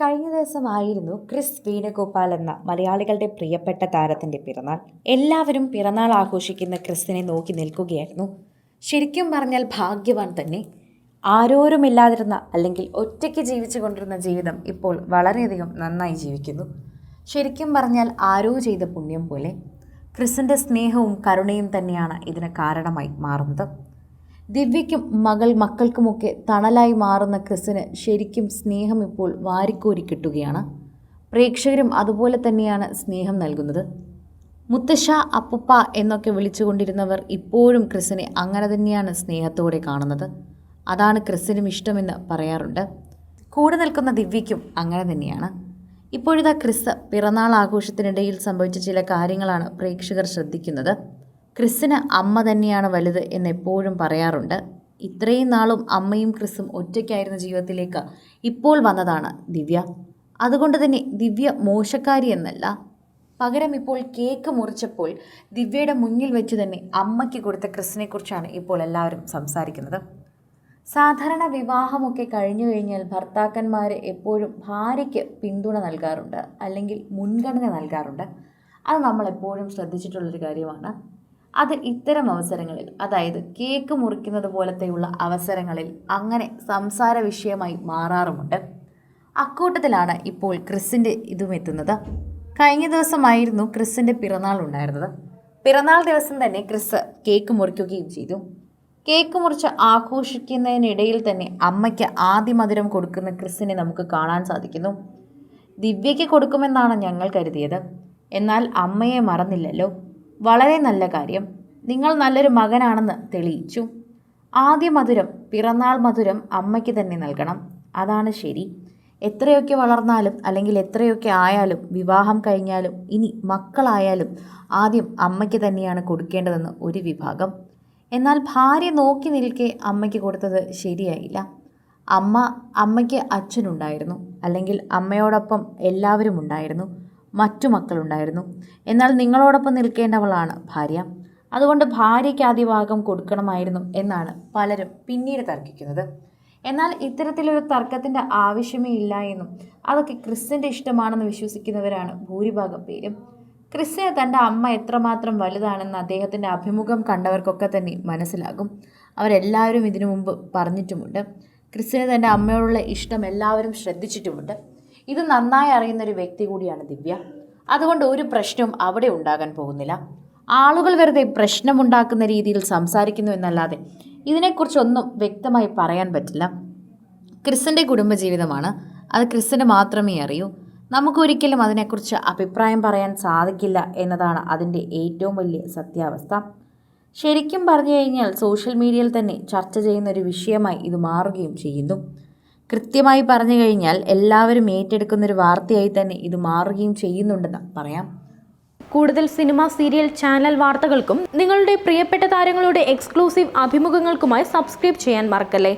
കഴിഞ്ഞ ദിവസമായിരുന്നു ക്രിസ് വേണുഗോപാൽ എന്ന മലയാളികളുടെ പ്രിയപ്പെട്ട താരത്തിന്റെ പിറന്നാൾ. എല്ലാവരും പിറന്നാൾ ആഘോഷിക്കുന്ന ക്രിസിനെ നോക്കി നിൽക്കുകയായിരുന്നു. ശരിക്കും പറഞ്ഞാൽ ഭാഗ്യവാൻ തന്നെ. ആരോരുമില്ലാതിരുന്ന അല്ലെങ്കിൽ ഒറ്റയ്ക്ക് ജീവിച്ചു കൊണ്ടിരുന്ന ജീവിതം ഇപ്പോൾ വളരെയധികം നന്നായി ജീവിക്കുന്നു. ശരിക്കും പറഞ്ഞാൽ ആരോ ചെയ്ത പുണ്യം പോലെ ക്രിസിന്റെ സ്നേഹവും കരുണയും തന്നെയാണ് ഇതിന് കാരണമായി മാറുന്നത്. ദിവ്യയ്ക്കും മകൾ മക്കൾക്കുമൊക്കെ തണലായി മാറുന്ന ക്രിസിന് ശരിക്കും സ്നേഹം ഇപ്പോൾ വാരിക്കോരി കിട്ടുകയാണ്. പ്രേക്ഷകരും അതുപോലെ തന്നെയാണ് സ്നേഹം നൽകുന്നത്. മുത്തശ്ശ അപ്പുപ്പ എന്നൊക്കെ വിളിച്ചുകൊണ്ടിരുന്നവർ ഇപ്പോഴും ക്രിസിനെ അങ്ങനെ തന്നെയാണ് സ്നേഹത്തോടെ കാണുന്നത്. അതാണ് ക്രിസിനും ഇഷ്ടമെന്ന് പറയാറുണ്ട്. കൂടെ നിൽക്കുന്ന ദിവ്യയ്ക്കും അങ്ങനെ തന്നെയാണ്. ഇപ്പോഴിതാ ക്രിസ് പിറന്നാൾ ആഘോഷത്തിനിടയിൽ സംഭവിച്ച ചില കാര്യങ്ങളാണ് പ്രേക്ഷകർ ശ്രദ്ധിക്കുന്നത്. ക്രിസിന് അമ്മ തന്നെയാണ് വലുത് എന്ന് എപ്പോഴും പറയാറുണ്ട്. ഇത്രയും നാളും അമ്മയും ക്രിസ്സും ഒറ്റയ്ക്കായിരുന്ന ജീവിതത്തിലേക്ക് ഇപ്പോൾ വന്നതാണ് ദിവ്യ. അതുകൊണ്ട് തന്നെ ദിവ്യ മോശക്കാരി എന്നല്ല. പകരം ഇപ്പോൾ കേക്ക് മുറിച്ചപ്പോൾ ദിവ്യയുടെ മുന്നിൽ വെച്ച് തന്നെ അമ്മയ്ക്ക് കൊടുത്ത ക്രിസ്സിനെക്കുറിച്ചാണ് ഇപ്പോൾ എല്ലാവരും സംസാരിക്കുന്നത്. സാധാരണ വിവാഹമൊക്കെ കഴിഞ്ഞു കഴിഞ്ഞാൽ ഭർത്താക്കന്മാർ എപ്പോഴും ഭാര്യയ്ക്ക് പിന്തുണ നൽകാറുണ്ട് അല്ലെങ്കിൽ മുൻഗണന നൽകാറുണ്ട്. അത് നമ്മൾ എപ്പോഴും ശ്രദ്ധിച്ചിട്ടുള്ളൊരു കാര്യമാണ്. അത് ഇത്തരം അവസരങ്ങളിൽ അതായത് കേക്ക് മുറിക്കുന്നത് പോലത്തെയുള്ള അവസരങ്ങളിൽ അങ്ങനെ സംസാര വിഷയമായി മാറാറുമുണ്ട്. അക്കൂട്ടത്തിലാണ് ഇപ്പോൾ ക്രിസിന്റെ ഇതും എത്തുന്നത്. കഴിഞ്ഞ ദിവസമായിരുന്നു ക്രിസിന്റെ പിറന്നാൾ ഉണ്ടായിരുന്നത്. പിറന്നാൾ ദിവസം തന്നെ ക്രിസ് കേക്ക് മുറിക്കുകയും ചെയ്തു. കേക്ക് മുറിച്ച് ആഘോഷിക്കുന്നതിനിടയിൽ തന്നെ അമ്മയ്ക്ക് ആദ്യ മധുരം കൊടുക്കുന്ന ക്രിസിനെ നമുക്ക് കാണാൻ സാധിക്കുന്നു. ദിവ്യയ്ക്ക് കൊടുക്കുമെന്നാണ് ഞങ്ങൾ കരുതിയത്. എന്നാൽ അമ്മയെ മറന്നില്ലല്ലോ. വളരെ നല്ല കാര്യം. നിങ്ങൾ നല്ലൊരു മകനാണെന്ന് തെളിയിച്ചു. ആദ്യ മധുരം പിറന്നാൾ മധുരം അമ്മയ്ക്ക് തന്നെ നൽകണം. അതാണ് ശരി. എത്രയൊക്കെ വളർന്നാലും അല്ലെങ്കിൽ എത്രയൊക്കെ ആയാലും വിവാഹം കഴിഞ്ഞാലും ഇനി മക്കളായാലും ആദ്യം അമ്മയ്ക്ക് തന്നെയാണ് കൊടുക്കേണ്ടതെന്ന് ഒരു വിഭാഗം. എന്നാൽ ഭാര്യ നോക്കി നിൽക്കെ അമ്മയ്ക്ക് കൊടുത്തത് ശരിയായില്ല. അമ്മ അമ്മയ്ക്ക് അച്ഛനുണ്ടായിരുന്നു. അല്ലെങ്കിൽ അമ്മയോടൊപ്പം എല്ലാവരും ഉണ്ടായിരുന്നു. മറ്റു മക്കളുണ്ടായിരുന്നു. എന്നാൽ നിങ്ങളോടൊപ്പം നിൽക്കേണ്ടവളാണ് ഭാര്യ. അതുകൊണ്ട് ഭാര്യയ്ക്ക് ആദ്യഭാഗം കൊടുക്കണമായിരുന്നു എന്നാണ് പലരും പിന്നീട് തർക്കിക്കുന്നത്. എന്നാൽ ഇത്തരത്തിലൊരു തർക്കത്തിന്റെ ആവശ്യമേ ഇല്ല എന്നും അതൊക്കെ ക്രിസ്ത്യന്റെ ഇഷ്ടമാണെന്ന് വിശ്വസിക്കുന്നവരാണ് ഭൂരിഭാഗം പേരും. ക്രിസ്ത്യന് തന്റെ അമ്മ എത്രമാത്രം വലുതാണെന്ന് അദ്ദേഹത്തിന്റെ അഭിമുഖം കണ്ടവർക്കൊക്കെ തന്നെ മനസ്സിലാകും. അവരെല്ലാവരും ഇതിനു മുമ്പ് പറഞ്ഞിട്ടുമുണ്ട്. ക്രിസ്ത്യന് തന്റെ അമ്മയോടുള്ള ഇഷ്ടം എല്ലാവരും ശ്രദ്ധിച്ചിട്ടുമുണ്ട്. ഇത് നന്നായി അറിയുന്ന ഒരു വ്യക്തി കൂടിയാണ് ദിവ്യ. അതുകൊണ്ട് ഒരു പ്രശ്നവും അവിടെ ഉണ്ടാകാൻ പോകുന്നില്ല. ആളുകൾ വെറുതെ പ്രശ്നമുണ്ടാക്കുന്ന രീതിയിൽ സംസാരിക്കുന്നു എന്നല്ലാതെ ഇതിനെക്കുറിച്ചൊന്നും വ്യക്തമായി പറയാൻ പറ്റില്ല. ക്രിസിന്റെ കുടുംബജീവിതമാണ്. അത് ക്രിസ്സിന് മാത്രമേ അറിയൂ. നമുക്കൊരിക്കലും അതിനെക്കുറിച്ച് അഭിപ്രായം പറയാൻ സാധിക്കില്ല എന്നതാണ് അതിന്റെ ഏറ്റവും വലിയ സത്യാവസ്ഥ. ശരിക്കും പറഞ്ഞു കഴിഞ്ഞാൽ സോഷ്യൽ മീഡിയയിൽ തന്നെ ചർച്ച ചെയ്യുന്ന ഒരു വിഷയമായി ഇത് മാറുകയും ചെയ്യുന്നു. കൃത്യമായി പറഞ്ഞു കഴിഞ്ഞാൽ എല്ലാവരും ഏറ്റെടുക്കുന്ന ഒരു വാർത്തയായി തന്നെ ഇത് മാറുകയും ചെയ്യുന്നുണ്ടെന്ന് പറയാം. കൂടുതൽ സിനിമ സീരിയൽ ചാനൽ വാർത്തകൾക്കും നിങ്ങളുടെ പ്രിയപ്പെട്ട താരങ്ങളുടെ എക്സ്ക്ലൂസീവ് അഭിമുഖങ്ങൾക്കുമായി സബ്സ്ക്രൈബ് ചെയ്യാൻ മറക്കല്ലേ?